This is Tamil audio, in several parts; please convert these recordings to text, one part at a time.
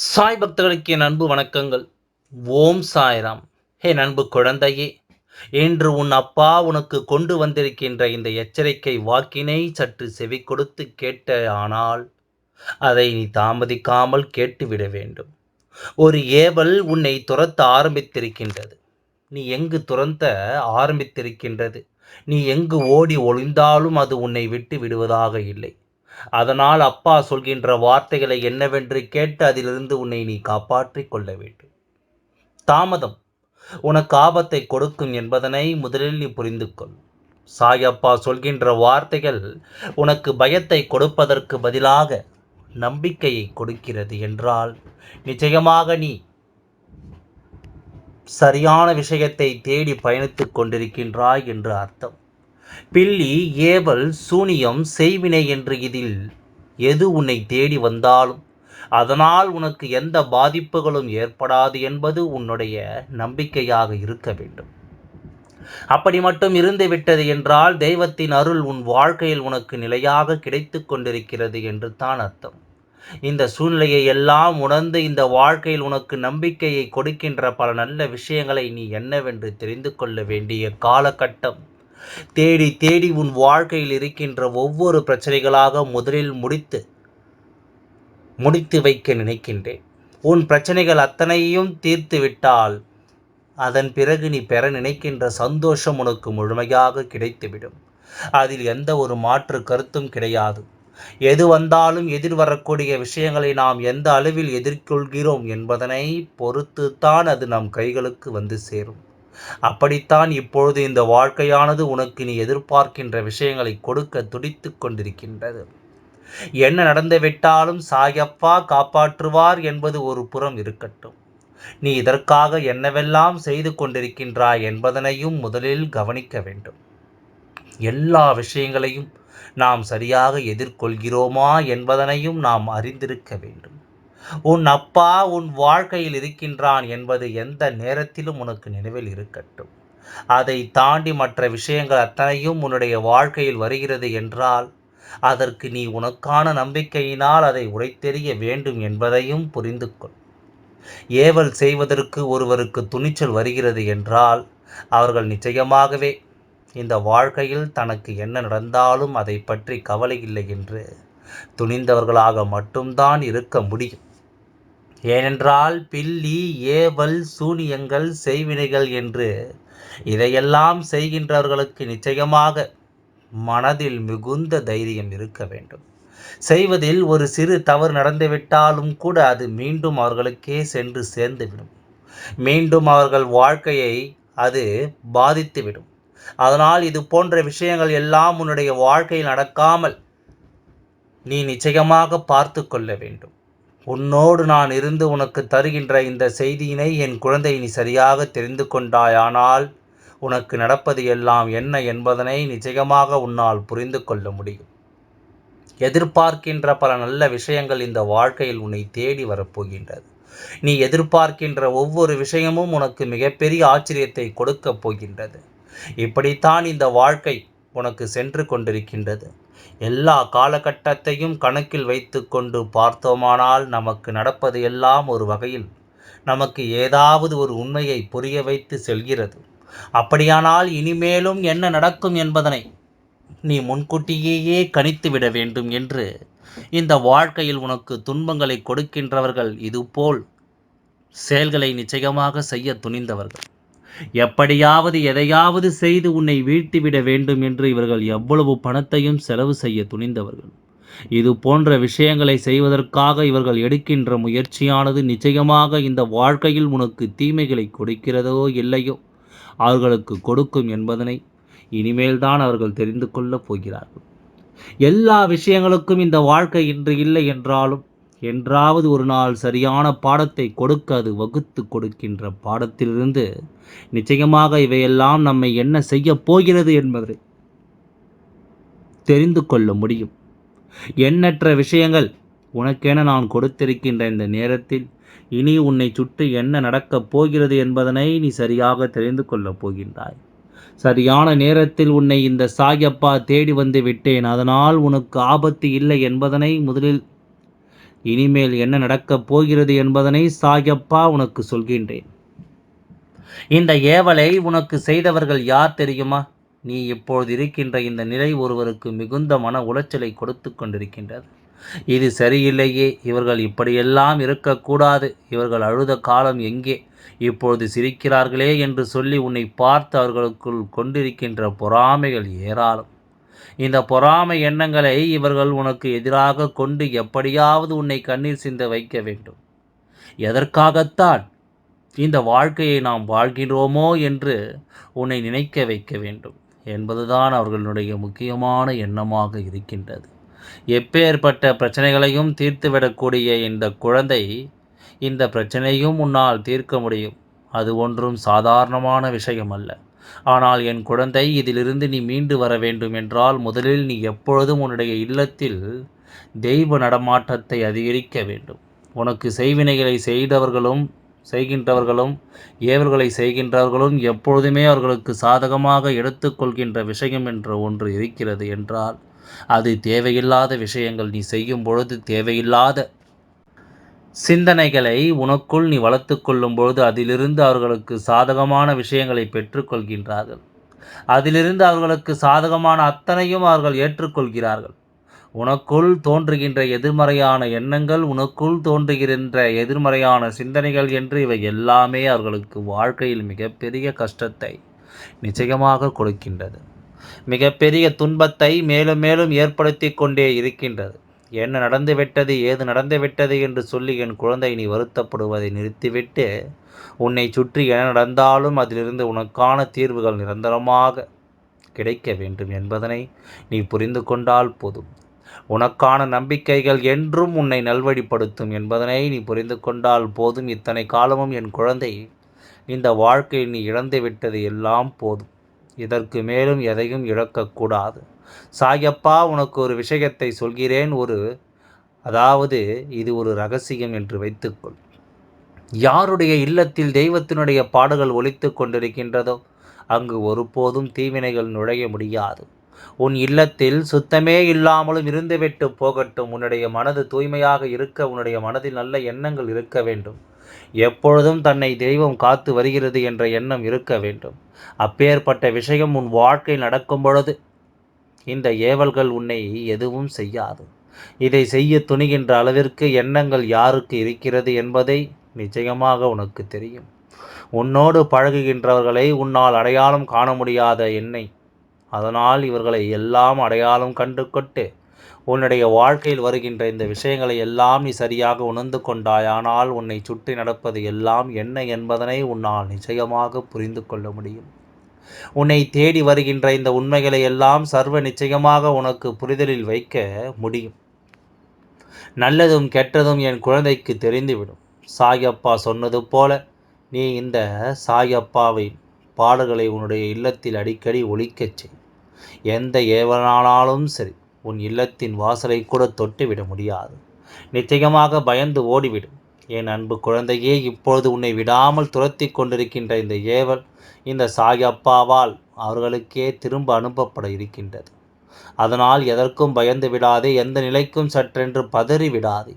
சாய் பக்தர்களுக்கு என் அன்பு வணக்கங்கள். ஓம் சாய்ராம். ஹே நண்பு குழந்தையே இன்று உன் அப்பா உனக்கு கொண்டு வந்திருக்கின்ற இந்த எச்சரிக்கை வாக்கினை சற்று செவி கொடுத்து கேட்ட ஆனால் அதை நீ தாமதிக்காமல் கேட்டுவிட வேண்டும். ஒரு ஏவல் உன்னை துரத்த ஆரம்பித்திருக்கின்றது. நீ எங்கு துரத்த ஆரம்பித்திருக்கின்றது. நீ எங்கு ஓடி ஒளிந்தாலும் அது உன்னை விட்டு விடுவதாக இல்லை. அதனால் அப்பா சொல்கின்ற வார்த்தைகளை என்னவென்று கேட்டு அதிலிருந்து உன்னை நீ காப்பாற்றிக் கொள்ள வேண்டும். தாமதம் உனக்கு ஆபத்தை கொடுக்கும் என்பதனை முதலில் நீ புரிந்து கொள். சாயப்பா சொல்கின்ற வார்த்தைகள் உனக்கு பயத்தை கொடுப்பதற்கு பதிலாக நம்பிக்கையை கொடுக்கிறது என்றால் நிச்சயமாக நீ சரியான விஷயத்தை தேடி பயணித்துக் கொண்டிருக்கின்றாய் என்று அர்த்தம். பில்லி ஏவல் சூனியம் செய்வினை என்று இதில் எது உன்னை தேடி வந்தாலும்? அதனால் உனக்கு எந்த பாதிப்புகளும் ஏற்படாது என்பது உன்னுடைய நம்பிக்கையாக இருக்க வேண்டும். அப்படி மட்டும் இருந்து விட்டது என்றால் தெய்வத்தின் அருள் உன் வாழ்க்கையில் உனக்கு நிலையாக கிடைத்து கொண்டிருக்கிறது என்று தான் அர்த்தம். இந்த சூழ்நிலையை எல்லாம் உணர்ந்து இந்த வாழ்க்கையில் உனக்கு நம்பிக்கையை கொடுக்கின்ற பல நல்ல விஷயங்களை நீ என்னவென்று தெரிந்து கொள்ள வேண்டிய காலகட்டம். தேடி தேடி உன் வாழ்க்கையில் இருக்கின்ற ஒவ்வொரு பிரச்சனைகளாக முதலில் முடித்து முடித்து வைக்க நினைக்கின்றேன். உன் பிரச்சனைகள் அத்தனையும் தீர்த்து விட்டால் அதன் பிறகு நீ பெற நினைக்கின்ற சந்தோஷம் உனக்கு முழுமையாக கிடைத்துவிடும். அதில் எந்த ஒரு மாற்று கருத்தும் கிடையாது. எது வந்தாலும் எதிர்வரக்கூடிய விஷயங்களை நாம் எந்த அளவில் எதிர்கொள்கிறோம் என்பதனை பொறுத்துத்தான் அது நம் கைகளுக்கு வந்து சேரும். அப்படித்தான் இப்பொழுது இந்த வாழ்க்கையானது உனக்கு நீ எதிர்பார்க்கின்ற விஷயங்களை கொடுக்க துடித்து கொண்டிருக்கின்றது. என்ன நடந்துவிட்டாலும் சாயப்பா காப்பாற்றுவார் என்பது ஒரு புறம் இருக்கட்டும். நீ இதற்காக என்னவெல்லாம் செய்து கொண்டிருக்கின்றாய் என்பதனையும் முதலில் கவனிக்க வேண்டும். எல்லா விஷயங்களையும் நாம் சரியாக எதிர்கொள்கிறோமா என்பதனையும் நாம் அறிந்திருக்க வேண்டும். உன் அப்பா உன் வாழ்க்கையில் இருக்கின்றான் என்பது எந்த நேரத்திலும் உனக்கு நினைவில் இருக்கட்டும். அதை தாண்டி மற்ற விஷயங்கள் அத்தனையும் உன்னுடைய வாழ்க்கையில் வருகிறது என்றால் அதற்கு நீ உனக்கான நம்பிக்கையினால் அதை உடைத்தெறிய வேண்டும் என்பதையும் புரிந்து கொள் ஏவல் செய்வதற்கு ஒருவருக்கு துணிச்சல் வருகிறது என்றால் அவர்கள் நிச்சயமாகவே இந்த வாழ்க்கையில் தனக்கு என்ன நடந்தாலும் அதை பற்றி கவலை இல்லை என்று துணிந்தவர்களாக மட்டும்தான் இருக்க முடியும். ஏனென்றால் பில்லி ஏவல் சூனியங்கள் செய்வினைகள் என்று இதையெல்லாம் செய்கின்றவர்களுக்கு நிச்சயமாக மனதில் மிகுந்த தைரியம் இருக்க வேண்டும். செய்வதில் ஒரு சிறு தவறு நடந்துவிட்டாலும் கூட அது மீண்டும் அவர்களுக்கே சென்று சேர்ந்துவிடும். மீண்டும் அவர்கள் வாழ்க்கையை அது பாதித்துவிடும். அதனால் இது போன்ற விஷயங்கள் எல்லாம் உன்னுடைய வாழ்க்கையில் நடக்காமல் நீ நிச்சயமாக பார்த்து கொள்ள வேண்டும். உன்னோடு நான் இருந்து உனக்கு தருகின்ற இந்த செய்தியினை என் குழந்தை நீ சரியாக தெரிந்து கொண்டாயானால் உனக்கு நடப்பது எல்லாம் என்ன என்பதனை நிச்சயமாக உன்னால் புரிந்து கொள்ள முடியும். எதிர்பார்க்கின்ற பல நல்ல விஷயங்கள் இந்த வாழ்க்கையில் உன்னை தேடி வரப்போகின்றது. நீ எதிர்பார்க்கின்ற ஒவ்வொரு விஷயமும் உனக்கு மிகப்பெரிய ஆச்சரியத்தை கொடுக்கப் போகின்றது. இப்படித்தான் இந்த வாழ்க்கை உனக்கு சென்று கொண்டிருக்கின்றது. எல்லா காலகட்டத்தையும் கணக்கில் வைத்து கொண்டு பார்த்தோமானால் நமக்கு நடப்பது எல்லாம் ஒரு வகையில் நமக்கு ஏதாவது ஒரு உண்மையை புரிய வைத்து செல்கிறது. அப்படியானால் இனிமேலும் என்ன நடக்கும் என்பதனை நீ முன்கூட்டியேயே கணித்து விட வேண்டும் என்று இந்த வாழ்க்கையில் உனக்கு துன்பங்களை கொடுக்கின்றவர்கள் இதுபோல் செயல்களை நிச்சயமாக செய்ய துணிந்தவர்கள். எப்படியாவது எதையாவது செய்து உன்னை வீழ்த்திவிட வேண்டும் என்று இவர்கள் எவ்வளவு பணத்தையும் செலவு செய்ய துணிந்தவர்கள். இது போன்ற விஷயங்களை செய்வதற்காக இவர்கள் எடுக்கின்ற முயற்சியானது நிச்சயமாக இந்த வாழ்க்கையில் உனக்கு தீமைகளை கொடுக்கிறதோ இல்லையோ? அவர்களுக்கு கொடுக்கும் என்பதனை இனிமேல்தான் அவர்கள் தெரிந்து கொள்ளப் போகிறார்கள். எல்லா விஷயங்களுக்கும் இந்த வாழ்க்கை இன்று இல்லை என்றாலும் என்றாவது ஒரு நாள் சரியான பாடத்தை கொடுக்க அது வகுத்து கொடுக்கின்ற பாடத்திலிருந்து நிச்சயமாக இவையெல்லாம் நம்மை என்ன செய்ய போகிறது என்பதை தெரிந்து கொள்ள முடியும். எண்ணற்ற விஷயங்கள் உனக்கென நான் கொடுத்திருக்கின்ற இந்த நேரத்தில் இனி உன்னை சுற்றி என்ன நடக்கப் போகிறது என்பதனை நீ சரியாக தெரிந்து கொள்ளப் போகின்றாய். சரியான நேரத்தில் உன்னை இந்த சாயப்பா தேடி வந்து விட்டேன். அதனால் உனக்கு ஆபத்து இல்லை என்பதனை முதலில் இனிமேல் என்ன நடக்கப் போகிறது என்பதனை சாயப்பா உனக்கு சொல்கின்றேன். இந்த ஏவலை உனக்கு செய்தவர்கள் யார் தெரியுமா? நீ இப்பொழுது இருக்கின்ற இந்த நிலை ஒருவருக்கு மிகுந்த மன உளைச்சலை கொடுத்து கொண்டிருக்கின்றது. இது சரியில்லையே இவர்கள் இப்படியெல்லாம் இருக்கக்கூடாது. இவர்கள் அழுத காலம் எங்கே? இப்பொழுது சிரிக்கிறார்களே என்று சொல்லி உன்னை பார்த்து அவர்களுக்குள் கொண்டிருக்கின்ற பொறாமைகள் ஏராளம். இந்த பொறாமை எண்ணங்களை இவர்கள் உனக்கு எதிராக கொண்டு எப்படியாவது உன்னை கண்ணீர் சிந்த வைக்க வேண்டும். எதற்காகத்தான் இந்த வாழ்க்கையை நாம் வாழ்கின்றோமோ என்று உன்னை நினைக்க வைக்க வேண்டும். என்பதுதான் அவர்களுடைய முக்கியமான எண்ணமாக இருக்கின்றது. எப்பேற்பட்ட பிரச்சனைகளையும் தீர்த்துவிடக்கூடிய இந்த குழந்தை இந்த பிரச்சனையும் உன்னால் தீர்க்க முடியும். அது ஒன்றும் சாதாரணமான விஷயம் அல்ல ஆனால் என் குழந்தை இதிலிருந்து நீ மீண்டு வர வேண்டும் என்றால் முதலில் நீ எப்பொழுதும் உன்னுடைய இல்லத்தில் தெய்வ நடமாட்டத்தை அதிகரிக்க வேண்டும். உனக்கு செய்வினைகளை செய்தவர்களும் செய்கின்றவர்களும் ஏவர்களை செய்கின்றவர்களும் எப்பொழுதுமே அவர்களுக்கு சாதகமாக எடுத்துக்கொள்கின்ற விஷயம் என்ற ஒன்று இருக்கிறது என்றால் அது தேவையில்லாத விஷயங்கள். நீ செய்யும் பொழுது தேவையில்லாத சிந்தனைகளை உனக்குள் நீ வளர்த்து கொள்ளும் பொழுது அதிலிருந்து அவர்களுக்கு சாதகமான விஷயங்களை பெற்றுக்கொள்கின்றார்கள். அதிலிருந்து அவர்களுக்கு சாதகமான அத்தனையும் அவர்கள் ஏற்றுக்கொள்கிறார்கள். உனக்குள் தோன்றுகின்ற எதிர்மறையான எண்ணங்கள் உனக்குள் தோன்றுகின்ற எதிர்மறையான சிந்தனைகள் என்று இவை எல்லாமே அவர்களுக்கு வாழ்க்கையில் மிகப்பெரிய கஷ்டத்தை நிச்சயமாக கொடுக்கின்றது. மிகப்பெரிய துன்பத்தை மேலும் மேலும் ஏற்படுத்தி கொண்டே இருக்கின்றது. என்ன நடந்துவிட்டது ஏது நடந்து விட்டது என்று சொல்லி என் குழந்தை நீ வருத்தப்படுவதை நிறுத்திவிட்டு உன்னை சுற்றி என்ன நடந்தாலும் அதிலிருந்து உனக்கான தீர்வுகள் நிரந்தரமாக கிடைக்க வேண்டும் என்பதனை நீ புரிந்து கொண்டால் போதும். உனக்கான நம்பிக்கைகள் என்றும் உன்னை நல்வழிப்படுத்தும் என்பதனை நீ புரிந்து கொண்டால் போதும். இத்தனை காலமும் என் குழந்தை இந்த வாழ்க்கையை நீ இழந்து விட்டது எல்லாம் போதும். இதற்கு மேலும் எதையும் இழக்கக்கூடாது. சாயப்பா உனக்கு ஒரு விஷயத்தை சொல்கிறேன் ஒரு அதாவது இது ஒரு ரகசியம் என்று வைத்துக்கொள். யாருடைய இல்லத்தில் தெய்வத்தினுடைய பாடுகள் ஒலித்து கொண்டிருக்கின்றதோ அங்கு ஒருபோதும் தீவினைகள் நுழைய முடியாது. உன் இல்லத்தில் சுத்தமே இல்லாமலும் இருந்துவிட்டு போகட்டும். உன்னுடைய மனது தூய்மையாக இருக்க உன்னுடைய மனதில் நல்ல எண்ணங்கள் இருக்க வேண்டும். எப்பொழுதும் தன்னை தெய்வம் காத்து வருகிறது என்ற எண்ணம் இருக்க வேண்டும். அப்பேற்பட்ட விஷயம் உன் வாழ்க்கை நடக்கும் பொழுது இந்த ஏவல்கள் உன்னை எதுவும் செய்யாது. இதை செய்ய துணிகின்ற அளவிற்கு எண்ணங்கள் யாருக்கு இருக்கிறது என்பதை நிச்சயமாக உனக்கு தெரியும். உன்னோடு பழகுகின்றவர்களை உன்னால் அடையாளம் காண முடியாத என்னை. அதனால் இவர்களை எல்லாம் அடையாளம் கண்டு கொட்டு உன்னுடைய வாழ்க்கையில் வருகின்ற இந்த விஷயங்களை எல்லாம் நீ சரியாக உணர்ந்து கொண்டாயானால் உன்னை சுற்றி நடப்பது எல்லாம் என்ன என்பதனை உன்னால் நிச்சயமாக புரிந்து கொள்ள முடியும். உன்னை தேடி வருகின்ற இந்த உண்மைகளை எல்லாம் சர்வ நிச்சயமாக உனக்கு புரிதலில் வைக்க முடியும். நல்லதும் கெட்டதும் என் குழந்தைக்கு தெரிந்துவிடும். சாயப்பா சொன்னது போல நீ இந்த சாயப்பாவின் பாடல்களை உன்னுடைய இல்லத்தில் அடிக்கடி ஒழிக்கச் செய். எந்த ஏவனானாலும் சரி. உன் இல்லத்தின் வாசலை கூட தொட்டுவிட முடியாது. நிச்சயமாக பயந்து ஓடிவிடும். என் அன்பு குழந்தையே இப்பொழுது உன்னை விடாமல் துரத்தி கொண்டிருக்கின்ற இந்த ஏவல் இந்த சாயப்பாவால் அவர்களுக்கே திரும்ப அனுப்பப்பட இருக்கின்றது. அதனால் எதற்கும் பயந்து விடாதே எந்த நிலைக்கும் சற்றென்று பதறி விடாதே.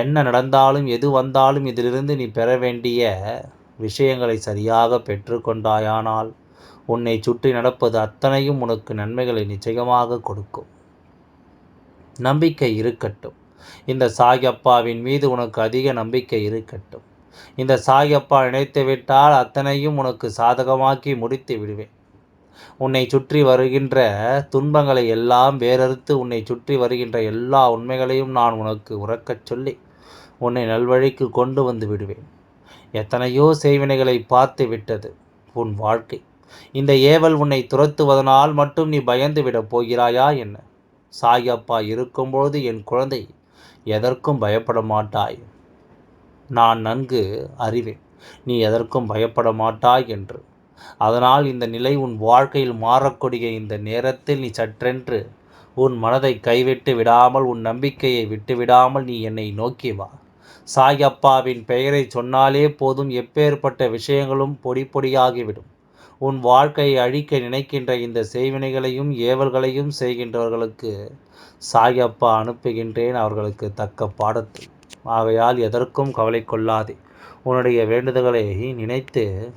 என்ன நடந்தாலும் எது வந்தாலும் இதிலிருந்து நீ பெற வேண்டிய விஷயங்களை சரியாக பெற்றுக்கொண்டாயானால் உன்னை சுற்றி நடப்பது அத்தனையும் உனக்கு நன்மைகளை நிச்சயமாக கொடுக்கும். நம்பிக்கை இருக்கட்டும். இந்த சாயப்பாவின் மீது உனக்கு அதிக நம்பிக்கை இருக்கட்டும். இந்த சாயப்பா நினைத்து விட்டால் அத்தனையும் உனக்கு சாதகமாக்கி முடித்து விடுவேன். உன்னை சுற்றி வருகின்ற துன்பங்களை எல்லாம் வேறறுத்து உன்னை சுற்றி வருகின்ற எல்லா உண்மைகளையும் நான் உனக்கு உறக்கச் சொல்லி உன்னை நல்வழிக்கு கொண்டு வந்து விடுவேன். எத்தனையோ செய்வினைகளை பார்த்து விட்டது உன் வாழ்க்கை. இந்த ஏவல் உன்னை துரத்துவதனால் மட்டும் நீ பயந்து விடப் போகிறாயா என்ன? சாயப்பா இருக்கும்பொழுது என் குழந்தை எதற்கும் பயப்பட மாட்டாய் நான் நன்கு அறிவேன் நீ எதற்கும் பயப்பட மாட்டாய் என்று. அதனால் இந்த நிலை உன் வாழ்க்கையில் மாறக்கூடிய இந்த நேரத்தில் நீ சற்றென்று உன் மனதை கைவிட்டு விடாமல் உன் நம்பிக்கையை விட்டுவிடாமல் நீ என்னை நோக்கி வா. சாயப்பாவின் பெயரை சொன்னாலே போதும் எப்பேற்பட்ட விஷயங்களும் பொடி பொடியாகிவிடும். உன் வாழ்க்கையை அழிக்க நினைக்கின்ற இந்த செய்வினைகளையும் ஏவல்களையும் செய்கின்றவர்களுக்கு சாயப்பா அனுப்புகின்றேன் அவர்களுக்கு தக்க பாடத்தை. ஆகையால் எதற்கும் கவலை கொள்ளாதே. உன்னுடைய வேண்டுதல்களை நினைத்து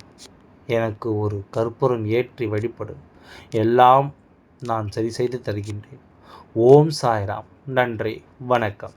எனக்கு ஒரு கற்பூரம் ஏற்றி வழிபடு. எல்லாம் நான் சரி செய்து தருகின்றேன். ஓம் சாய்ராம். நன்றி. வணக்கம்.